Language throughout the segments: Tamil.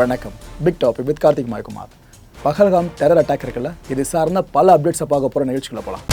வணக்கம். Big topic with Karthik Mayakumar. Pahalgam terror attack இருக்குல்ல? இது சார்ந்த பல அப்டேட்ஸை பார்க்க போகிற நிகழ்ச்சிகளை போகலாம்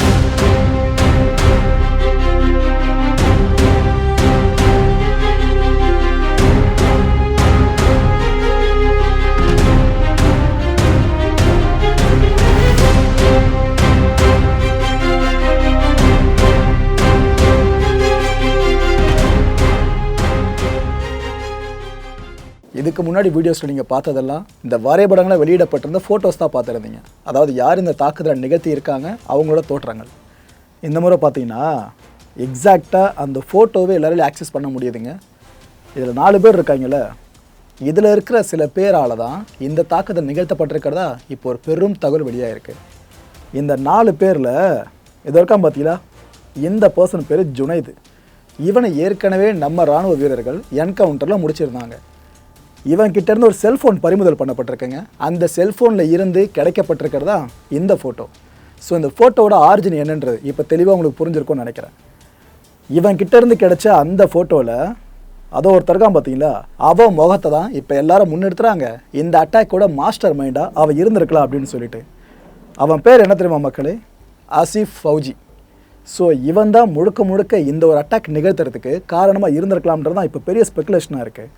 இதுக்கு முன்னாடி வீடியோஸில் நீங்கள் பார்த்ததெல்லாம் இந்த வரைபடங்களை வெளியிடப்பட்டிருந்த ஃபோட்டோஸ் தான் பார்த்துருந்தீங்க. அதாவது யார் இந்த தாக்குதலை நிகழ்த்தி இருக்காங்க அவங்களோட தோற்றங்கள். இந்த முறை பார்த்தீங்கன்னா எக்ஸாக்டாக அந்த ஃபோட்டோவே எல்லாராலையும் ஆக்சஸ் பண்ண முடியுதுங்க. இதில் நாலு பேர் இருக்காங்கல்ல. இதில் இருக்கிற சில பேரால் தான் இந்த தாக்குதல் நிகழ்த்தப்பட்டிருக்கிறதா இப்போ ஒரு பெரும் தகவல் வெளியாயிருக்கு. இந்த நாலு பேரில் இது வரைக்கும் பார்த்தீங்களா? இந்த பர்சன் பேர் ஜுனைது. இவனை ஏற்கனவே நம்ம ராணுவ வீரர்கள் என்கவுண்டரில் முடிச்சிருந்தாங்க. இவன் கிட்ட இருந்து ஒரு செல்ஃபோன் பறிமுதல் பண்ணப்பட்டிருக்குங்க. அந்த செல்ஃபோனில் இருந்து கிடைக்கப்பட்டிருக்கிறதா இந்த ஃபோட்டோ ஸோ இந்த ஃபோட்டோவோட ஆரிஜின் என்னன்றது இப்போ தெளிவாக உங்களுக்கு புரிஞ்சிருக்கும்னு நினைக்கிறேன். இவன் கிட்ட இருந்து கிடைச்ச அந்த ஃபோட்டோவில் அதோ ஒருத்தருக்கான் பார்த்தீங்களா அவன் முகத்தை தான் இப்போ எல்லாரும் முன்னெடுத்துறாங்க. இந்த அட்டாக்கோட மாஸ்டர் மைண்டாக அவன் இருந்திருக்கலாம் அப்படின்னு சொல்லிட்டு. அவன் பேர் என்ன தெரியுமா மக்களே? ஆசிஃப் ஃபவுஜி ஸோ இவன் தான் முழுக்க முழுக்க இந்த ஒரு அட்டாக் நிகழ்த்துறதுக்கு காரணமாக இருந்திருக்கலாம்ன்றது தான் இப்போ பெரிய ஸ்பெகுலேஷனாக இருக்குது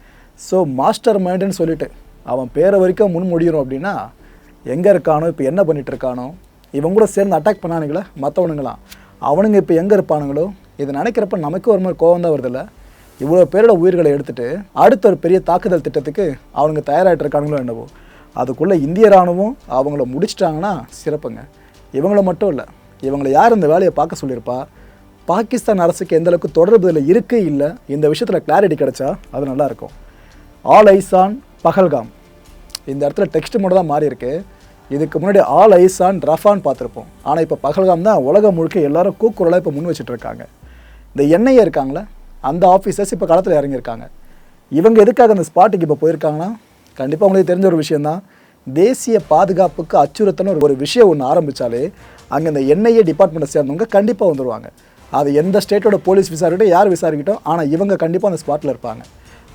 ஸோ மாஸ்டர் மைண்டுன்னு சொல்லிட்டு அவன் பேரை வரைக்கும் முன்முடியணும் அப்படின்னா எங்கே இருக்கானோ இப்போ என்ன பண்ணிகிட்டு இருக்கானோ இவன் கூட சேர்ந்து அட்டாக் பண்ணானுங்களே மற்றவனுங்களாம் அவனுங்க இப்போ எங்கே இருப்பானுங்களோ இதை நினைக்கிறப்ப நமக்கு ஒரு மாதிரி கோவம் தான் வருதில்ல? இவ்வளோ பேரோட உயிர்களை எடுத்துகிட்டு அடுத்த ஒரு பெரிய தாக்குதல் திட்டத்துக்கு அவனுங்க தயாராகிட்டு இருக்கானுங்களோ என்னவோ. அதுக்குள்ளே இந்திய ராணுவம் அவங்கள முடிச்சிட்டாங்கன்னா சிறப்புங்க. இவங்கள மட்டும் இல்லை இவங்களை யார் இந்த வேலையை பார்க்க சொல்லியிருப்பா? பாகிஸ்தான் அரசுக்கு எந்தளவுக்கு தொடர்பு இதில் இருக்கு இல்லை இந்த விஷயத்தில் கிளாரிட்டி கிடைச்சா அது நல்லாயிருக்கும் ஆல் ஐசான் பகல்காம் இந்த இடத்துல டெக்ஸ்ட் மட்டும் தான் மாறி இருக்கு இதுக்கு முன்னாடி ஆல் ஐசான் ரஃபான் பார்த்துருப்போம். ஆனால் இப்போ பகல்காம் தான் உலகம் முழுக்க எல்லாரும் கூக்குரலாக இப்போ முன் வச்சுட்டு இருக்காங்க. இந்த என்ஐஏ இருக்காங்களே? அந்த ஆஃபீஸர்ஸ் இப்போ களத்தில் இறங்கியிருக்காங்க. இவங்க எதுக்காக அந்த ஸ்பாட்டுக்கு இப்போ போயிருக்காங்கன்னா? கண்டிப்பாக உங்களுக்கு தெரிஞ்ச ஒரு விஷயந்தான் தேசிய பாதுகாப்புக்கு அச்சுறுத்தல்னு ஒரு ஒரு விஷயம் ஒன்று ஆரம்பித்தாலே அங்கே இந்த என்ஐஏ டிபார்ட்மெண்ட்டை சேர்ந்தவங்க கண்டிப்பாக வந்துடுவாங்க அது எந்த ஸ்டேட்டோட போலீஸ் விசாரிக்கட்டும் யார் விசாரிக்கட்டும் ஆனால் இவங்க கண்டிப்பாக அந்த ஸ்பாட்டில் இருப்பாங்க.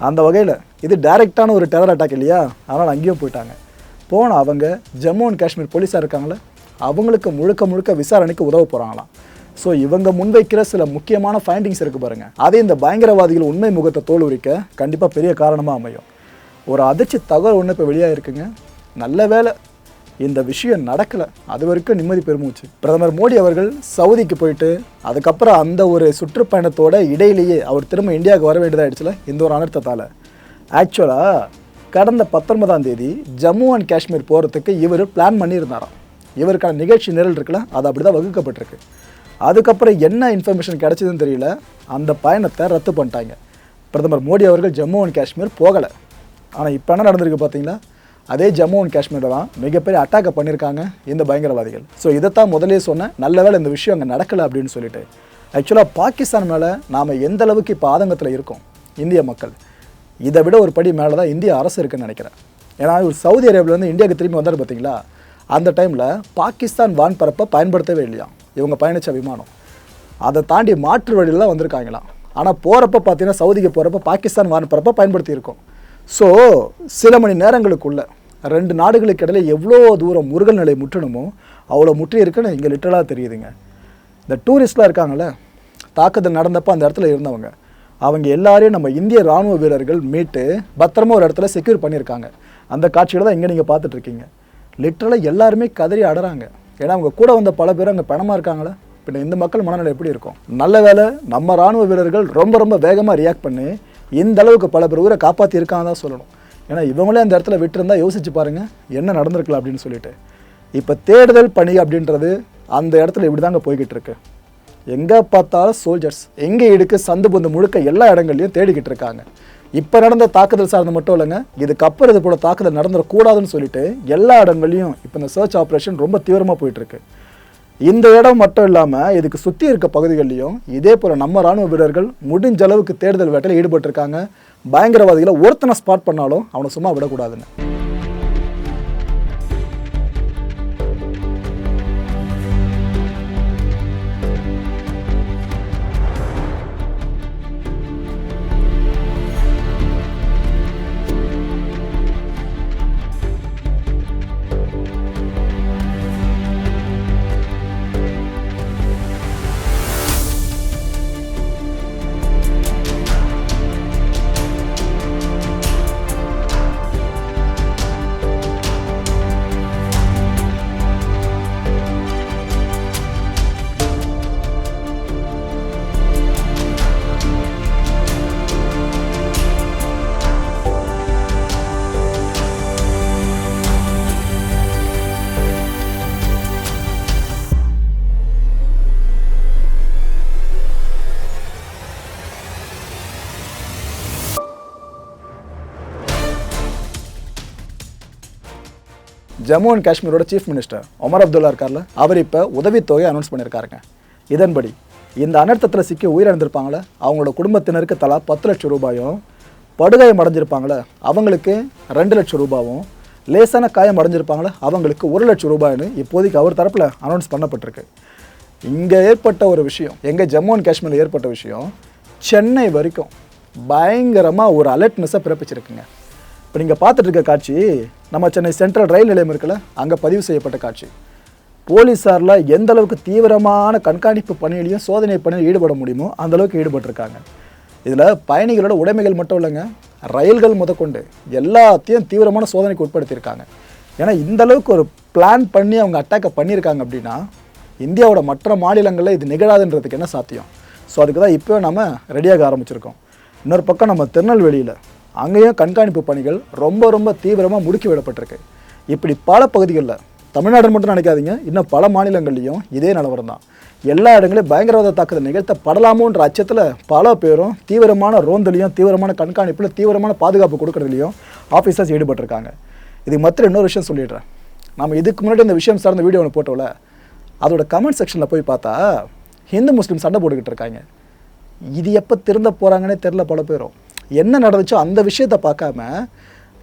அந்த வகையில் இது டைரெக்டான ஒரு டெரர் அட்டாக் இல்லையா? அதனால் அங்கேயும் போயிட்டாங்க. போன அவங்க ஜம்மு அண்ட் காஷ்மீர் போலீஸாக இருக்காங்களே அவங்களுக்கு முழுக்க முழுக்க விசாரணைக்கு உதவ போகிறாங்களாம் ஸோ இவங்க முன்வைக்கிற சில முக்கியமான ஃபைண்டிங்ஸ் இருக்குது பாருங்கள் அதே இந்த பயங்கரவாதிகள் உண்மை முகத்தை தோலுரிக்க கண்டிப்பாக பெரிய காரணமாக அமையும். ஒரு அதிர்ச்சி தகவல் ஒன்று இப்போ வெளியாக இருக்குங்க நல்ல வேலை இந்த விஷயம் நடக்கலை. அது வரைக்கும் நிம்மதி பெருமூச்சு. பிரதமர் மோடி அவர்கள் சவுதிக்கு போயிட்டு அதுக்கப்புறம் அந்த ஒரு சுற்றுப்பயணத்தோட இடையிலேயே அவர் திரும்ப இந்தியாவுக்கு வர வேண்டியதாகிடுச்சுல இந்த ஒரு அனர்த்தத்தால். ஆக்சுவலாக கடந்த பத்தொன்பதாம் தேதி ஜம்மு அண்ட் காஷ்மீர் போகிறதுக்கு இவர் பிளான் பண்ணியிருந்தாராம். இவருக்கான நிகழ்ச்சி நிரல் இருக்குல்ல அது அப்படி தான் வகுக்கப்பட்டிருக்கு. அதுக்கப்புறம் என்ன இன்ஃபர்மேஷன் கிடைச்சதுன்னு தெரியல அந்த பயணத்தை ரத்து பண்ணிட்டாங்க. பிரதமர் மோடி அவர்கள் ஜம்மு அண்ட் காஷ்மீர் போகலை. ஆனால் இப்போ என்ன நடந்திருக்கு பார்த்தீங்களா? அதே ஜம்மு அண்ட் காஷ்மீரில் தான் மிகப்பெரிய அட்டாக்கை பண்ணியிருக்காங்க இந்த பயங்கரவாதிகள். ஸோ இதைத்தான் முதலே சொன்னேன். நல்ல வேலை இந்த விஷயம் அங்கே நடக்கலை அப்படின்னு சொல்லிட்டு. ஆக்சுவலாக பாகிஸ்தான் மேலே நாம் எந்த அளவுக்கு இப்போ ஆதங்கத்தில் இருக்கோம்? இந்திய மக்கள். இதை விட ஒரு படி மேலே தான் இந்திய அரசு இருக்குன்னு நினைக்கிறேன். ஏன்னா ஒரு சவுதி அரேபியாவிலேருந்து இந்தியாவுக்கு திரும்பி வந்தார் பார்த்தீங்களா அந்த டைமில் பாகிஸ்தான் வான்பரப்பை பயன்படுத்தவே இல்லையா இவங்க பயணித்த விமானம். அதை தாண்டி மாற்று வழியில் தான் வந்திருக்காங்களாம். ஆனால் போகிறப்ப பார்த்தீங்கன்னா சவுதிக்கு போகிறப்ப பாகிஸ்தான் வான்பரப்பை பயன்படுத்தியிருக்கோம். ஸோ சில மணி நேரங்களுக்குள்ளே ரெண்டு நாடுகளுக்கு இடையில எவ்வளோ தூரம் முருகல் நிலை முற்றணுமோ அவ்வளோ முற்றி இருக்குன்னு இங்கே லிட்டலாக தெரியுதுங்க. இந்த டூரிஸ்ட்லாம் இருக்காங்கள தாக்குதல் நடந்தப்போ அந்த இடத்துல இருந்தவங்க அவங்க எல்லாரையும் நம்ம இந்திய ராணுவ வீரர்கள் மீட்டு பத்திரமா ஒரு இடத்துல செக்யூர் பண்ணியிருக்காங்க. அந்த காட்சிகளை தான் இங்கே நீங்கள் பார்த்துட்ருக்கீங்க லிட்டரலாக எல்லாருமே கதறி அடறாங்க. ஏன்னா அவங்க கூட வந்த பல பேர் அங்கே பணமாக இருக்காங்களே? பின்ன இந்த மக்கள் மனநிலை எப்படி இருக்கும்? நல்ல வேலை நம்ம ராணுவ வீரர்கள் ரொம்ப ரொம்ப வேகமாக ரியாக்ட் பண்ணி இந்த அளவுக்கு பல பேர் உயிரை காப்பாற்றி இருக்காங்க தான் சொல்லணும். ஏன்னா இவங்களே அந்த இடத்துல விட்டுருந்தா யோசிச்சு பாருங்க என்ன நடந்திருக்கலாம் அப்படின்னு சொல்லிட்டு. இப்போ தேடுதல் பணி அப்படின்றது அந்த இடத்துல இப்படி தாங்க போய்கிட்டு இருக்கு. எங்கே பார்த்தாலும் சோல்ஜர்ஸ் எங்கே இடுக்கு சந்து பொந்து முழுக்க எல்லா இடங்கள்லையும் தேடிக்கிட்டு இருக்காங்க. இப்போ நடந்த தாக்குதல் சார்ந்து மட்டும் இல்லைங்க இதுக்கப்புறம் இது போல தாக்குதல் நடந்துடக்கூடாதுன்னு சொல்லிட்டு எல்லா இடங்கள்லையும் இப்போ இந்த சர்ச் ஆப்ரேஷன் ரொம்ப தீவிரமாக போயிட்டுருக்கு இந்த இடம் மட்டும் இல்லாமல் இதுக்கு சுற்றி இருக்க பகுதிகள்லையும் இதே போல் நம்ம ராணுவ வீரர்கள் முடிஞ்ச அளவுக்கு தேடுதல் வேட்டையில் ஈடுபட்டிருக்காங்க. பயங்கரவாதிகளை ஒருத்தனை ஸ்பாட் பண்ணாலும் அவனை சும்மா விடக்கூடாதுன்னு. ஜம்மு அண்ட் காஷ்மீரோட சீஃப் மினிஸ்டர் ஒமர் அப்துல்லா இருக்கார்ல அவர் இப்போ உதவித்தொகை அனௌன்ஸ் பண்ணியிருக்காருங்க. இதன்படி இந்த அனர்த்தத்தில் சிக்கி உயிரிழந்திருப்பாங்களே அவங்களோட குடும்பத்தினருக்கு தலா பத்து லட்சம் ரூபாயும் படுகாயம் அடைஞ்சிருப்பாங்களே அவங்களுக்கு ரெண்டு லட்சம் ரூபாயும் லேசான காயம் அடைஞ்சிருப்பாங்களே அவங்களுக்கு ஒரு லட்சம் ரூபாய்னு இப்போதைக்கு அவர் தரப்பில் அனௌன்ஸ் பண்ணப்பட்டிருக்கு. இங்கே ஏற்பட்ட ஒரு விஷயம் எங்கள் ஜம்மு அண்ட் காஷ்மீரில் ஏற்பட்ட விஷயம் சென்னை வரைக்கும் பயங்கரமாக ஒரு அலர்ட்னஸை பிறப்பிச்சிருக்குங்க. இப்போ நீங்கள் பார்த்துட்டு இருக்க காட்சி நம்ம சென்னை சென்ட்ரல் ரயில் நிலையம் இருக்குல்ல அங்கே பதிவு செய்யப்பட்ட காட்சி. போலீஸாரில் எந்த அளவுக்கு தீவிரமான கண்காணிப்பு பணியிலையும் சோதனை பணியில் ஈடுபட முடியுமோ அந்தளவுக்கு ஈடுபட்டிருக்காங்க. இதில் பயணிகளோட உடைமைகள் மட்டும் இல்லைங்க ரயில்கள் முதற்கொண்டு எல்லாத்தையும் தீவிரமான சோதனைக்கு உட்படுத்தியிருக்காங்க. ஏன்னா இந்த அளவுக்கு ஒரு பிளான் பண்ணி அவங்க அட்டாக்கை பண்ணியிருக்காங்க அப்படின்னா இந்தியாவோட மற்ற மாநிலங்களில் இது நிகழாதுன்றதுக்கு என்ன சாத்தியம்? ஸோ அதுக்கு தான் இப்போ நம்ம ரெடியாக ஆரம்பிச்சிருக்கோம். இன்னொரு பக்கம் நம்ம திருநெல்வேலியில் அங்கேயும் கண்காணிப்பு பணிகள் ரொம்ப ரொம்ப தீவிரமாக முடுக்கி விடப்பட்டிருக்கு. இப்படி பல பகுதிகளில் தமிழ்நாடு மட்டும் நினைக்காதீங்க இன்னும் பல மாநிலங்கள்லையும் இதே நிலவரம் தான். எல்லா இடங்களையும் பயங்கரவாத தாக்குதல் நிகழ்த்தப்படலாமோன்ற அச்சத்தில் பல பேரும் தீவிரமான ரோந்தலையும் தீவிரமான கண்காணிப்பில் தீவிரமான பாதுகாப்பு கொடுக்குறதுலையும் ஆஃபீஸர்ஸ் ஈடுபட்டிருக்காங்க. இது மற்ற இன்னொரு விஷயம் சொல்லிடுறேன். நம்ம இதுக்கு முன்னாடி இந்த விஷயம் சார்ந்த வீடியோ ஒன்று போட்டோம்ல அதோட கமெண்ட் செக்ஷனில் போய் பார்த்தா ஹிந்து முஸ்லீம் சண்டை போட்டுக்கிட்டு இருக்காங்க. இது எப்போ திருந்த போகிறாங்கன்னே தெரில பல பேரும். என்ன நடந்துச்சோ அந்த விஷயத்தை பார்க்காம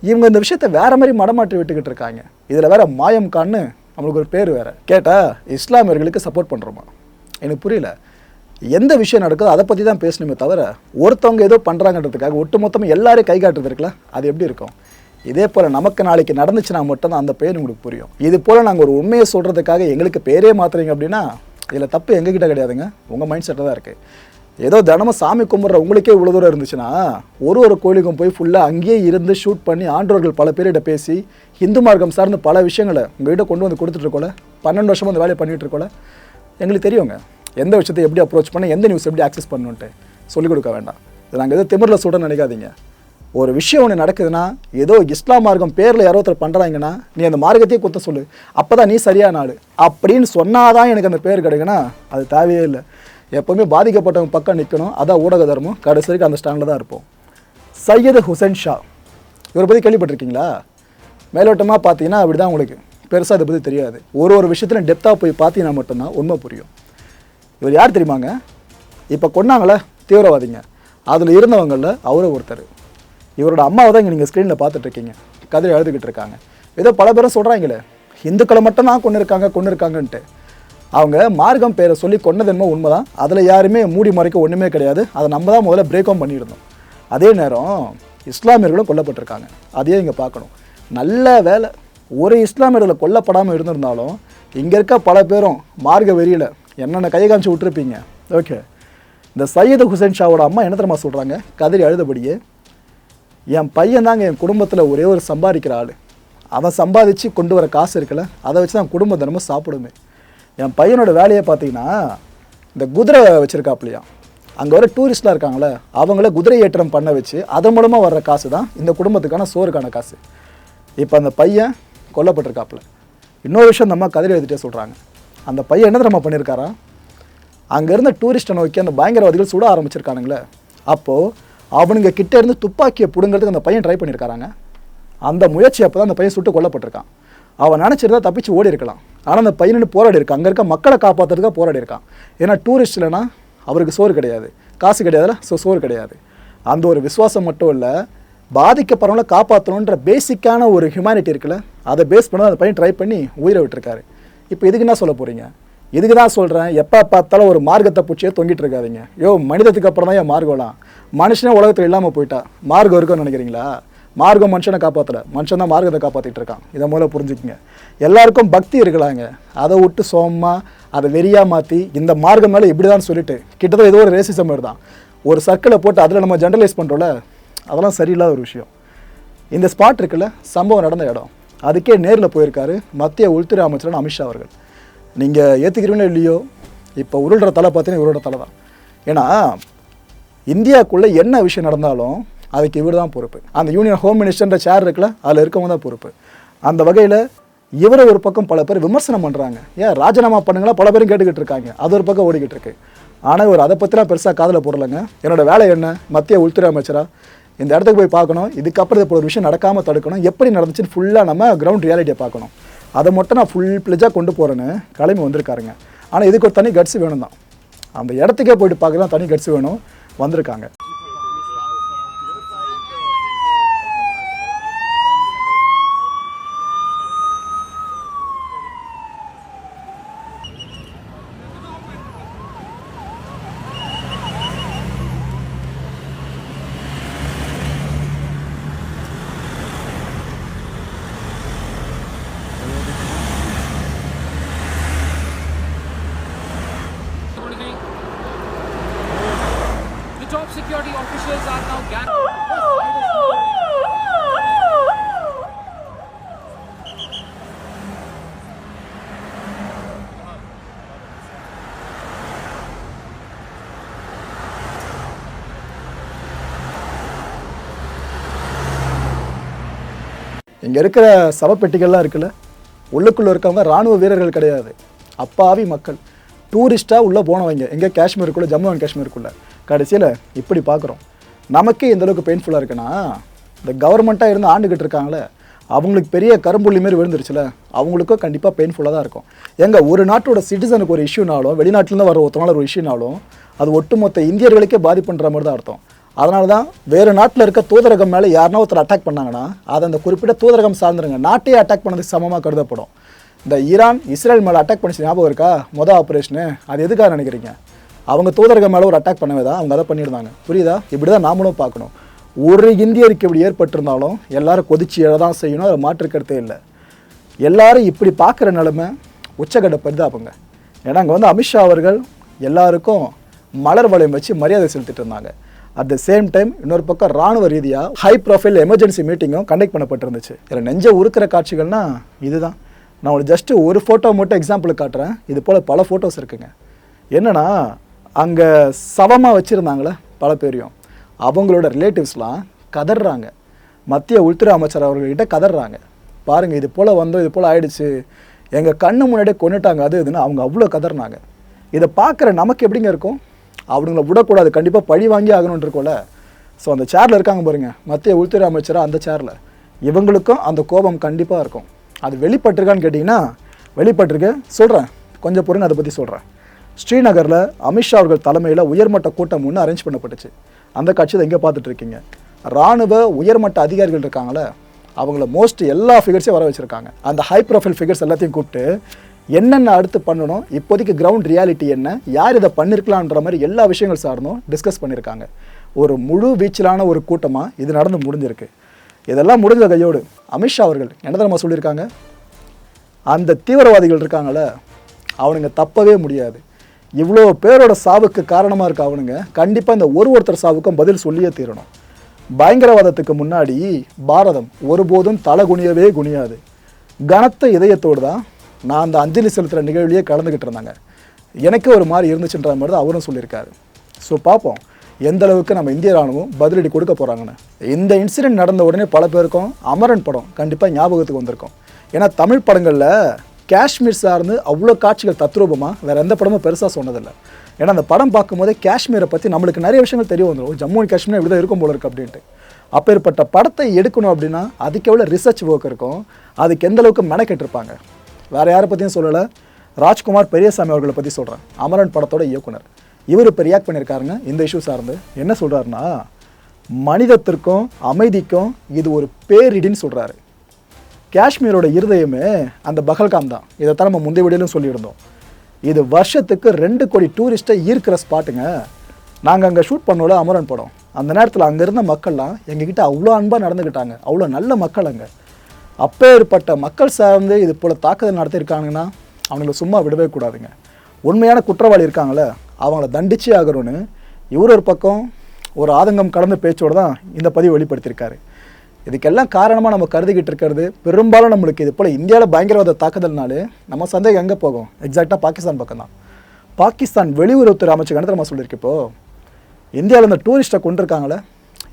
இவங்க இந்த விஷயத்த வேற மாதிரி மடமாற்றி விட்டுக்கிட்டு இருக்காங்க. இதில் வேற மாயம் கான்னு நம்மளுக்கு ஒரு பேர் வேற. கேட்டால் இஸ்லாமியர்களுக்கு சப்போர்ட் பண்ணுறோமா எனக்கு புரியல. எந்த விஷயம் நடக்குதோ அதை பற்றி தான் பேசணுமே தவிர ஒருத்தவங்க ஏதோ பண்ணுறாங்கன்றதுக்காக ஒட்டுமொத்தமாக எல்லாரையும் கை காட்டுறது இருக்குல்ல? அது எப்படி இருக்கும்? இதே போல் நமக்கு நாளைக்கு நடந்துச்சுன்னா மட்டும்தான் அந்த பேர் உங்களுக்கு புரியும். இது போல் நாங்கள் ஒரு உண்மையை சொல்கிறதுக்காக எங்களுக்கு பேரே மாத்துறீங்க அப்படின்னா இதில் தப்பு எங்ககிட்ட கிடையாதுங்க. உங்கள் மைண்ட் செட்டில் தான் இருக்குது ஏதோ தினமும் சாமி கும்பிட்ற உங்களுக்கே இவ்வளோ தூரம் இருந்துச்சுன்னா ஒரு ஒரு கோயிலுக்கும் போய் ஃபுல்லாக அங்கேயே இருந்து ஷூட் பண்ணி ஆண்டோர்கள் பல பேர்கிட்ட பேசி இந்து மார்க்கம் சார்ந்து பல விஷயங்களை உங்கள்கிட்ட கொண்டு வந்து கொடுத்துட்ருக்கோல பன்னெண்டு வருஷமாக அந்த வேலையை பண்ணிகிட்டு இருக்கோல எங்களுக்கு தெரியுங்க. எந்த விஷயத்தை எப்படி அப்ரோச் பண்ண எந்த நியூஸ் எப்படி ஆக்சஸ் பண்ணணுன்ட்டு சொல்லிக் கொடுக்க வேண்டாம். இது நாங்கள் எதோ திமிரில் சொல்கிறேன்னு நினைக்காதீங்க. ஒரு விஷயம் ஒன்று நடக்குதுன்னா ஏதோ இஸ்லாம் மார்க்கம் பேரில் யாரோ ஒருத்தர் பண்ணுறாங்கன்னா நீ அந்த மார்க்கத்தையே குத்த சொல்லு. அப்போ தான் நீ சரியான ஆள். அப்படின்னு சொன்னாதான் எனக்கு அந்த பேர் கிடைக்குன்னா அது தேவையே இல்லை. எப்போவுமே பாதிக்கப்பட்டவங்க பக்கம் நிற்கணும் அதான் ஊடக தர்மம். கடைசி வரைக்கும் அந்த ஸ்டாண்டில் தான் இருப்போம். சையது ஹுசைன் ஷா. இவரை பற்றி கேள்விப்பட்டிருக்கீங்களா? மேலோட்டமாக பார்த்தீங்கன்னா அப்படி தான் உங்களுக்கு பெருசாக இதை பற்றி தெரியாது. ஒரு ஒரு விஷயத்துலையும் டெப்த்தாக போய் பார்த்தீங்கன்னா மட்டும்தான் உண்மை புரியும். இவர் யார் தெரியுமாங்க? இப்போ கொன்னாங்களே தீவிரவாதிங்க. அதில் இருந்தவங்களில் அவரும் ஒருத்தர். இவரோட அம்மாவை தான் இங்கே நீங்கள் ஸ்க்ரீனில் பார்த்துட்ருக்கீங்க கதிரை எழுதுகிட்டு இருக்காங்க. ஏதோ பல பேரும் சொல்கிறாங்களே இந்துக்களை மட்டும் தான் கொண்டு இருக்காங்க கொண்டு இருக்காங்கன்ட்டு அவங்க மார்க்கம் பேரை சொல்லி கொன்னது என்னமோ உண்மைதான். அதில் யாருமே மூடி மறைக்க ஒன்றுமே கிடையாது. அதை நம்ம தான் முதல்ல பிரேக்கும் பண்ணியிருந்தோம். அதே நேரம் இஸ்லாமியர்களும் கொல்லப்பட்டிருக்காங்க. அதையே இங்கே பார்க்கணும். நல்ல வேலை. ஒரு இஸ்லாமியர்களை கொல்லப்படாமல் இருந்திருந்தாலும் இங்கே இருக்க பல பேரும் மார்க்க வெறியில் என்னென்ன கை காமிச்சு விட்டுருப்பீங்க? ஓகே இந்த சையது ஹுசைன் ஷாவோட அம்மா என்ன தெரியுமா சொல்கிறாங்க கதிரி அழுதபடியே என் பையன் தாங்க என் குடும்பத்தில் ஒரே ஒரு சம்பாதிக்கிற ஆள். அவன் சம்பாதிச்சு கொண்டு வர காசு இருக்குல்ல அதை வச்சு தான் குடும்ப தினமும் சாப்பிடுமே. என் பையனோட வேலையை பார்த்தீங்கன்னா இந்த குதிரை வச்சுருக்காப்லையா அங்கே வர டூரிஸ்ட்லாம் இருக்காங்களே அவங்கள குதிரை ஏற்றம் பண்ண வச்சு அதன் மூலமாக வர்ற காசு தான் இந்த குடும்பத்துக்கான சோறுக்கான காசு. இப்போ அந்த பையன் கொல்லப்பட்டிருக்காப்புல. இன்னொரு விஷயம் நம்ம கதிரை எழுதிட்டே சொல்கிறாங்க அந்த பையன் என்ன நம்ம பண்ணியிருக்காரா? அங்கே இருந்த டூரிஸ்ட்டை நோக்கி அந்த பயங்கரவாதிகள் சுட ஆரம்பிச்சிருக்கானுங்களே. அப்போது அவனுங்க கிட்டே இருந்து துப்பாக்கியை பிடுங்கிறதுக்கு அந்த பையன் ட்ரை பண்ணியிருக்காராங்க. அந்த முயற்சி அப்போ தான் அந்த பையன் சுட்டு கொல்லப்பட்டிருக்கான். அவன் நினச்சிருந்தா தப்பிச்சு ஓடி இருக்கலாம். ஆனால் அந்த பையனு போராடி இருக்கான். அங்கே இருக்க மக்களை காப்பாற்றுறதுக்காக போராடி இருக்கான். ஏன்னா டூரிஸ்ட் இல்லைனா அவருக்கு சோறு கிடையாது. காசு கிடையாதுல ஸோ சோறு கிடையாது. அந்த ஒரு விசுவாசம் மட்டும் இல்லை பாதிக்கப்படுறவங்கள காப்பாற்றணுன்ற பேசிக்கான ஒரு ஹியூமனிட்டி இருக்குல்ல அதை பேஸ் பண்ணி அந்த பையன் ட்ரை பண்ணி உயிரை விட்டுருக்காரு. இப்போ இதுக்கு என்ன சொல்ல போகிறீங்க இதுக்கு தான் சொல்கிறேன் எப்போ பார்த்தாலும் ஒரு மார்க்கத்தை பூச்சியே தொங்கிட்டு இருக்காதீங்க. யோ மனிதத்துக்கு அப்புறம் தான் என் மார்க்கம்லாம். மனுஷனே உலகத்தில் இல்லாமல் போயிட்டா. மார்க்கம் இருக்குன்னு நினைக்கிறீங்களா? மார்க்கம் மனுஷனை காப்பாற்றல மனுஷன் தான் மார்க்கத்தை காப்பாற்றிட்டு இருக்கான். இதை மூலம் புரிஞ்சுக்கங்க. எல்லாருக்கும் பக்தி இருக்கலாங்க. அதை விட்டு சோமா அதை வெறியாக மாற்றி இந்த மார்க்கம் மேலே இப்படி தான் சொல்லிட்டு கிட்டத்தட்ட ஏதோ ஒரு ரேசிசம் மாதிரி தான் ஒரு சர்க்கிளை போட்டு அதில் நம்ம ஜென்ரலைஸ் பண்ணுறோம்ல அதெல்லாம் சரியில்லாத ஒரு விஷயம். இந்த ஸ்பாட் இருக்குல்ல சம்பவம் நடந்த இடம். அதுக்கே நேரில் போயிருக்காரு மத்திய உள்துறை அமைச்சரான அமித்ஷா அவர்கள். நீங்கள் ஏற்றுக்கிறீங்களோ இல்லையோ இப்போ உருள்ற தலை பார்த்தீங்கன்னா இவரோட தலை தான். ஏன்னா இந்தியாவுக்குள்ளே என்ன விஷயம் நடந்தாலும் அதுக்கு இவர் தான் பொறுப்பு. அந்த யூனியன் ஹோம் மினிஸ்டர்ன்ற சேர் இருக்குல்ல அதில் இருக்கவங்க தான் பொறுப்பு. அந்த வகையில் இவரை ஒரு பக்கம் பல பேர் விமர்சனம் பண்ணுறாங்க ஏன் ராஜினாமா பண்ணுங்களா? பல பேரும் கேட்டுக்கிட்டு இருக்காங்க. அது ஒரு பக்கம் ஓடிக்கிட்டு இருக்கு. ஆனால் இவர் அதை பற்றிலாம் பெருசாக காதில் போடலைங்க. என்னோட வேலை என்ன? மத்திய உள்துறை அமைச்சரா? இந்த இடத்துக்கு போய் பார்க்கணும். இதுக்கப்புறம் இப்போ ஒரு விஷயம் நடக்காமல் தடுக்கணும். எப்படி நடந்துச்சுன்னு ஃபுல்லாக நம்ம கிரவுண்ட் ரியாலிட்டியை பார்க்கணும். அதை மட்டும் நான் ஃபுல் பிளெஜாக கொண்டு போகிறேன்னு கிளம்பி வந்திருக்காருங்க. ஆனால் இதுக்கு ஒரு தனி கட்ஸ் வேணும் தான் அந்த இடத்துக்கே போயிட்டு பார்க்கலாம் தனி கட்ஸ் வேணும். வந்திருக்காங்க. இங்கே இருக்கிற சவப்பெட்டிகள்லாம் இருக்குல்ல உள்ளுக்குள்ளே இருக்கவங்க ராணுவ வீரர்கள் கிடையாது. அப்பாவி மக்கள். டூரிஸ்ட்டாக உள்ளே போனவங்க. எங்கே காஷ்மீருக்குள்ளே ஜம்மு அண்ட் காஷ்மீருக்குள்ளே. கடைசியில் இப்படி பார்க்குறோம் நமக்கே இந்தளவுக்கு பெயின்ஃபுல்லாக இருக்குன்னா இந்த கவர்மெண்ட்டாக இருந்து ஆண்டுகிட்டு இருக்காங்களே அவங்களுக்கு பெரிய கரும்புள்ளி மாரி விழுந்துருச்சுல அவங்களுக்கும் கண்டிப்பாக பெயின்ஃபுல்லாக தான் இருக்கும். எங்கே ஒரு நாட்டோட சிட்டிசனுக்கு ஒரு இஷ்யூனாலும் வெளிநாட்டிலேருந்து வர ஒருத்தனால ஒரு இஷ்யூனாலும் அது ஒட்டுமொத்த இந்தியர்களுக்கே பாதிப்புன்ற மாதிரி தான் அர்த்தம். அதனால தான் வேறு நாட்டில் இருக்க தூதரகம் மேலே யாருன்னா ஒருத்தர் அட்டாக் பண்ணாங்கன்னா அதை அந்த குறிப்பிட்ட தூதரகம் சார்ந்துருங்க. நாட்டையே அட்டாக் பண்ணதுக்கு சமமாக கருதப்படும். இந்த ஈரான் இஸ்ரேல் மேலே அட்டாக் பண்ணிச்சு ஞாபகம் இருக்கா? மொதல் ஆப்ரேஷனு அது எதுக்காக நினைக்கிறீங்க? அவங்க தூதரகம் மேலே ஒரு அட்டாக் பண்ணவே தான் அவங்க அதை பண்ணியிருந்தாங்க. புரியுதா? இப்படி தான் நாமளும் பார்க்கணும். ஒரு இந்தியருக்கு இப்படி ஏற்பட்டிருந்தாலும் எல்லாரும் கொதிச்சு எழ தான் செய்யணும் அதை மாற்றுக்கிறதே இல்லை. எல்லாரும் இப்படி பார்க்குற நிலைமை உச்சகட்ட பரிதாபங்க. ஏன்னா அங்கே வந்து அமித்ஷா அவர்கள் எல்லாருக்கும் மலர் வளையம் வச்சு மரியாதை செலுத்திட்டு இருந்தாங்க. அட் த சேம் டைம் இன்னொரு பக்கம் ராணுவ ரீதியாக ஹை ப்ரொஃபைல் எமர்ஜென்சி மீட்டிங்கும் கண்டக்ட் பண்ணப்பட்டிருந்துச்சு. இதில் நெஞ்ச உருக்கிற காட்சிகள்னா இதுதான். நான் உங்களுக்கு ஜஸ்ட்டு ஒரு ஃபோட்டோ மட்டும் எக்ஸாம்பிள் காட்டுறேன். இது போல் பல ஃபோட்டோஸ் இருக்குங்க. என்னன்னா அங்கே சவமாக வச்சுருந்தாங்களே பல பேரையும். அவங்களோட ரிலேட்டிவ்ஸ்லாம் கதறாங்க மத்திய உள்துறை அமைச்சர் அவர்கள்கிட்ட கதறாங்க பாருங்கள் இது போல் வந்தோம் இது போல் ஆயிடுச்சு. எங்கள் கண்ணு முன்னாடியே கொண்டுட்டாங்க அது இதுன்னு அவங்க அவ்வளோ கதறினாங்க இதை பார்க்குற நமக்கு எப்படிங்க இருக்கும்? அவங்கள விடக்கூடாது. கண்டிப்பாக பழி வாங்கி ஆகணும்னு இருக்கோம்ல. ஸோ அந்த சேரில் இருக்காங்க பாருங்க. மத்திய உள்துறை அமைச்சராக அந்த சேரில் இவங்களுக்கும் அந்த கோபம் கண்டிப்பாக இருக்கும். அது வெளிப்பட்டிருக்கான்னு கேட்டிங்கன்னா வெளிப்பட்டிருக்கு. சொல்கிறேன் கொஞ்சம் பொருள் அதை பற்றி சொல்கிறேன் ஸ்ரீநகரில் அமித்ஷா அவர்கள் தலைமையில் உயர்மட்ட கூட்டம் ஒன்று அரேஞ்ச் பண்ணப்பட்டுச்சு. அந்த காட்சி எங்கே பார்த்துட்டு இருக்கீங்க. ராணுவ உயர்மட்ட அதிகாரிகள் இருக்காங்களே அவங்கள மோஸ்ட் எல்லா ஃபிகர்ஸையும் வர வச்சுருக்காங்க. அந்த ஹை ப்ரொஃபைல் ஃபிகர்ஸ் எல்லாத்தையும் கூப்பிட்டு என்னென்ன அடுத்து பண்ணணும் இப்போதைக்கு கிரவுண்ட் ரியாலிட்டி என்ன யார் இதை பண்ணியிருக்கலான்ற மாதிரி எல்லா விஷயங்கள் சார்ந்தும் டிஸ்கஸ் பண்ணியிருக்காங்க ஒரு முழு வீச்சிலான ஒரு கூட்டமாக இது நடந்து முடிஞ்சிருக்கு. இதெல்லாம் முடிஞ்ச கையோடு அமித்ஷா அவர்கள் என்ன நம்ம சொல்லியிருக்காங்க? அந்த தீவிரவாதிகள் இருக்காங்கள அவனுங்க தப்பவே முடியாது. இவ்வளோ பேரோட சாவுக்கு காரணமாக இருக்க அவனுங்க கண்டிப்பாக இந்த ஒரு ஒருத்தர் சாவுக்கும் பதில் சொல்லியே தீரணும். பயங்கரவாதத்துக்கு முன்னாடி பாரதம் ஒருபோதும் தலை குனியவே குனியாது. கனத்த இதயத்தோடு தான் நான் அந்த அஞ்சலி செலுத்துகிற நிகழ்விலேயே கலந்துக்கிட்டு இருந்தாங்க. எனக்கு ஒரு மாதிரி இருந்துச்சுன்ற மாதிரி தான் அவரும் சொல்லியிருக்காரு. ஸோ பார்ப்போம் எந்த அளவுக்கு நம்ம இந்திய ராணுவம் பதிலடி கொடுக்க போகிறாங்கன்னு இந்த இன்சிடென்ட் நடந்த உடனே பல பேருக்கும் அமரன் படம் கண்டிப்பாக ஞாபகத்துக்கு வந்திருக்கும். ஏன்னா தமிழ் படங்களில் காஷ்மீர் சார்ந்து அவ்வளோ காட்சிகள் தத்ரூபமாக வேறு எந்த படமும் பெருசாக சொன்னதில்லை. ஏன்னா அந்த படம் பார்க்கும்போதே காஷ்மீரை பற்றி நம்மளுக்கு நிறைய விஷயங்கள் தெரிய வந்துடும் ஜம்மு அண்ட் காஷ்மீர் இப்படி தான் இருக்கும் போல இருக்கு அப்படின்ட்டு. அப்பேற்பட்ட படத்தை எடுக்கணும் அப்படின்னா அதுக்கு எவ்வளோ ரிசர்ச் ஒர்க் இருக்கும். அதுக்கு எந்த அளவுக்கு மெனக்கெட்டிருப்பாங்க? வேறு யாரை பற்றியும் சொல்லலை. ராஜ்குமார் பெரியசாமி அவர்களை பற்றி சொல்கிறேன் அமரன் படத்தோட இயக்குனர். இவர் இப்போ ரியாக்ட் பண்ணியிருக்காருங்க இந்த இஷ்யூ சார்ந்து. என்ன சொல்கிறாருன்னா மனிதத்திற்கும் அமைதிக்கும் இது ஒரு பேரிடின்னு சொல்கிறாரு காஷ்மீரோட இருதயமே அந்த பகல்காம் தான். இதைத்தான் நம்ம முந்தைய வீடியோலையும் சொல்லியிருந்தோம். இது வருஷத்துக்கு ரெண்டு கோடி டூரிஸ்ட்டை ஈர்க்கிற ஸ்பாட்டுங்க நாங்கள் அங்கே ஷூட் பண்ணோல அமரன் படம். அந்த நேரத்தில் அங்கே இருந்த மக்கள்லாம் எங்ககிட்ட அவ்வளோ அன்பாக நடந்துக்கிட்டாங்க அவ்வளோ நல்ல மக்கள் அங்கே. அப்பேற்பட்ட மக்கள் சார்ந்து இது போல் தாக்குதல் நடத்தியிருக்காங்கன்னா அவங்கள சும்மா விடவே கூடாதுங்க. உண்மையான குற்றவாளி இருக்காங்களே அவங்கள தண்டிச்சே ஆகணும்னு இவர் ஒரு பக்கம் ஒரு ஆதங்கம் கடந்த பேச்சோடு தான் இந்த பதிவு வெளிப்படுத்தியிருக்காரு. இதுக்கெல்லாம் காரணமாக நம்ம கருதிக்கிட்டு இருக்கிறது பெரும்பாலும் நம்மளுக்கு இது போல் இந்தியாவில் பயங்கரவாத தாக்குதல்னாலே நம்ம சந்தேகம் எங்கே போகும்? எக்ஸாக்டாக பாகிஸ்தான் பக்கம் தான். பாகிஸ்தான் வெளியுறவுத்துறை அமைச்சர் நம்ம சொல்லியிருக்கு இப்போ. இந்தியாவில் இந்த டூரிஸ்ட்டை கொண்டிருக்காங்களே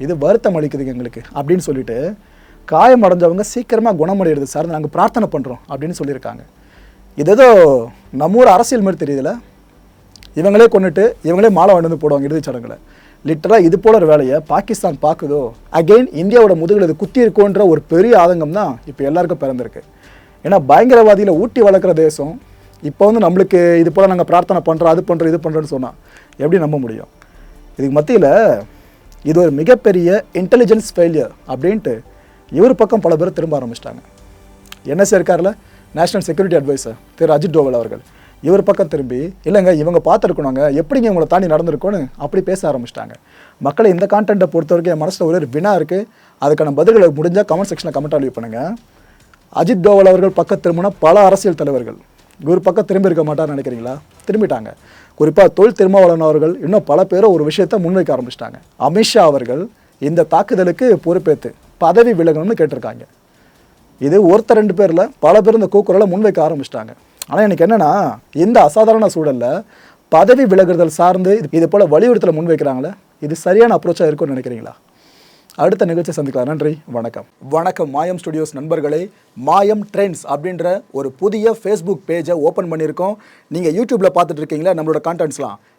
இது வருத்தம் அளிக்குதுங்க எங்களுக்கு அப்படின்னு சொல்லிட்டு காயம் அடைஞ்சவங்க சீக்கிரமாக குணமடைகிறது சார் நாங்கள் பிரார்த்தனை பண்ணுறோம் அப்படின்னு சொல்லியிருக்காங்க. இது ஏதோ நம்ம ஊர் அரசியல் மாதிரி தெரியுதுல? இவங்களே கொண்டுட்டு இவங்களே மாலை வாங்கி வந்து போடுவாங்க இறுதிச் சடங்குல. லிட்டராக இது போல ஒரு வேலையை பாகிஸ்தான் பார்க்குதோ அகெயின் இந்தியாவோட முதுகில் இது குத்தி இருக்கோன்ற ஒரு பெரிய ஆதங்கம் தான் இப்போ எல்லாருக்கும் பிறந்திருக்கு. ஏன்னா பயங்கரவாதியில் ஊட்டி வளர்க்குற தேசம் இப்போ வந்து நம்மளுக்கு இது போல் நாங்கள் பிரார்த்தனை பண்ணுறோம் அது பண்ணுறோம் இது பண்ணுறோன்னு சொன்னால் எப்படி நம்ப முடியும்? இதுக்கு மத்தியில் இது ஒரு மிகப்பெரிய இன்டெலிஜென்ஸ் ஃபெயிலியர் அப்படின்ட்டு இவர் பக்கம் பல பேர் திரும்ப ஆரம்பிச்சிட்டாங்க. என்எஸ்ஏ இருக்கார்ல நேஷனல் செக்யூரிட்டி அட்வைசர் திரு அஜித் டோவல் அவர்கள். இவர் பக்கம் திரும்பி இல்லைங்க இவங்க பார்த்துருக்கணுங்க எப்படிங்க இவங்களை தாண்டி நடந்திருக்கோன்னு அப்படி பேச ஆரம்பிச்சிட்டாங்க. மக்களை இந்த கான்டென்ட்டை பொறுத்த வரைக்கும் என் மனசில் ஒரே ஒரு வினா இருக்குது அதுக்கான பதில்களை முடிஞ்சால் கமெண்ட் செக்ஷனில் கமெண்ட் லீவ் பண்ணுங்கள் அஜித் டோவல் அவர்கள் பக்கம் திரும்பின பல அரசியல் தலைவர்கள். இவர் பக்கம் திரும்பி இருக்க மாட்டார்னு நினைக்கிறீங்களா? திரும்பிட்டாங்க. குறிப்பாக தொழில் திருமாவளவன் அவர்கள் இன்னும் பல பேரும் ஒரு விஷயத்தை முன்வைக்க ஆரம்பிச்சிட்டாங்க. அமித்ஷா அவர்கள் இந்த தாக்குதலுக்கு பொறுப்பேற்று பதவி விலகணும்னு கேட்டிருக்காங்க. இது ஒருத்தர் ரெண்டு பேரில் பல பேர் இந்த கூக்குரலை முன்வைக்க ஆரம்பிச்சிட்டாங்க. ஆனால் எனக்கு என்னென்னா இந்த அசாதாரண சூழலில் பதவி விலகுதல் சார்ந்து இது போல் வலியுறுத்தலை முன்வைக்கிறாங்களே இது சரியான அப்ரோச்சாக இருக்கும்னு நினைக்கிறீங்களா? அடுத்த நிகழ்ச்சி சந்திக்கலாம். நன்றி வணக்கம். வணக்கம் மாயம் ஸ்டுடியோஸ் நண்பர்களே. மாயம் ட்ரெண்ட்ஸ் அப்படின்ற ஒரு புதிய ஃபேஸ்புக் பேஜை ஓப்பன் பண்ணியிருக்கோம். நீங்கள் யூடியூப்பில் பார்த்துட்டு இருக்கீங்களா? நம்மளோட கான்டென்ட்ஸ்லாம்